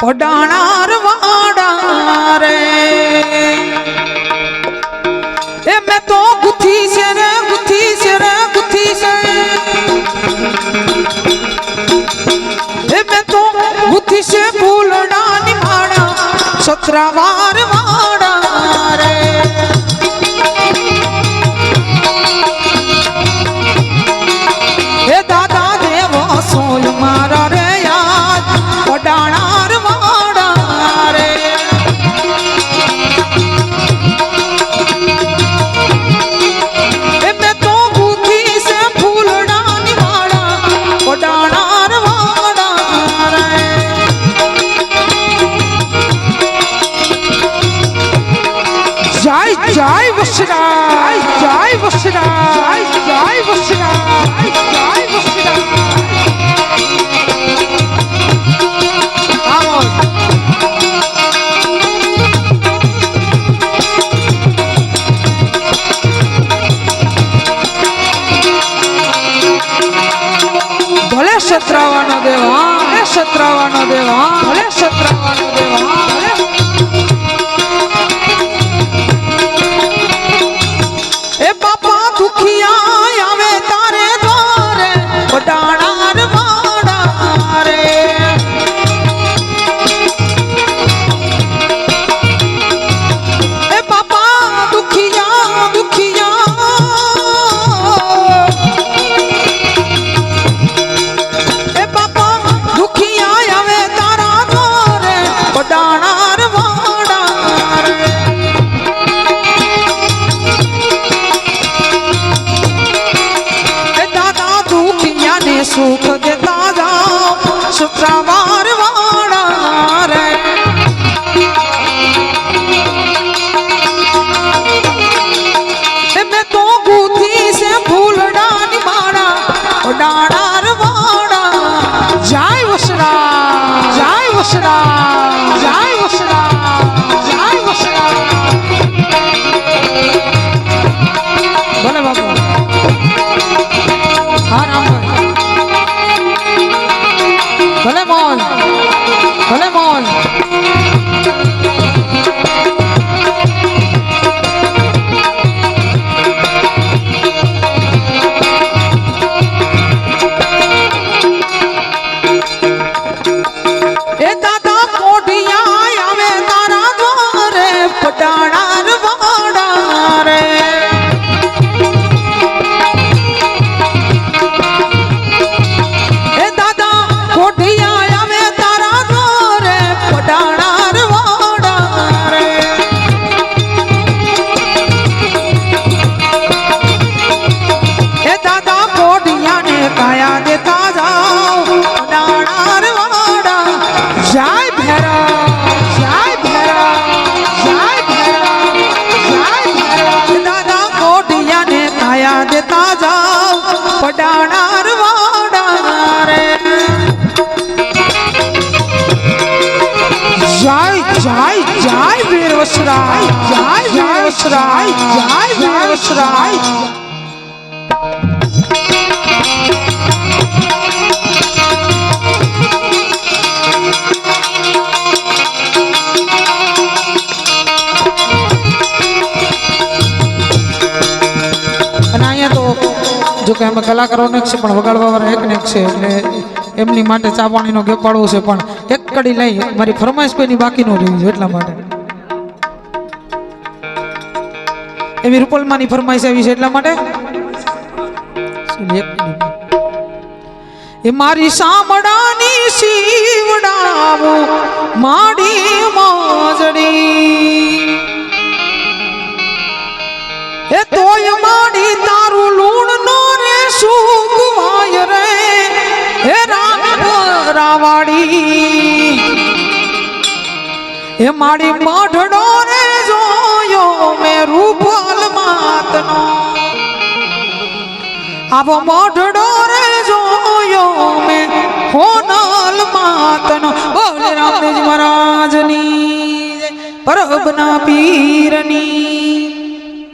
પડાણાર વાડા રે. એ મેં તો ગુથી છે રે ગુથી છે રે ગુથી છે. એ મેં તો ગુથી છે ફૂલડાની માળા સત્રાવાર વાડા રે. જય વસરા જય વસરા જય જય વસરા જય વસરા આવો ભલે શત્રાવાનો દેવા ભલે શત્રાવાનો દેવા ભલે શત્રાવાનો शुक्रवार मैं तो गूथी से फूल डानी मारा डाना jai jai veer vasrai jai jai veer vasrai jai jai કે અમે કલાકારોને છે, પણ વગાડવા વાળા એક ને છે. એટલે એમની માટે ચા પાણીનો ગેપ પાડવો છે, પણ એક કડી લઈ મારી ફરમાઈશ કોઈની બાકી ન રહી છે એટલા માટે. એવી રૂપલમાની ફરમાઈશ આવી છે એટલા માટે? એ મારી સામડાની શીવડાવું, માડી એ મારી મોઢડો રે જોયો મે રૂપલ માતનો આવો મોઢડો રે જોયો મે હોનલ માતનો બોલે રામજી મહારાજની. પરબના પીરની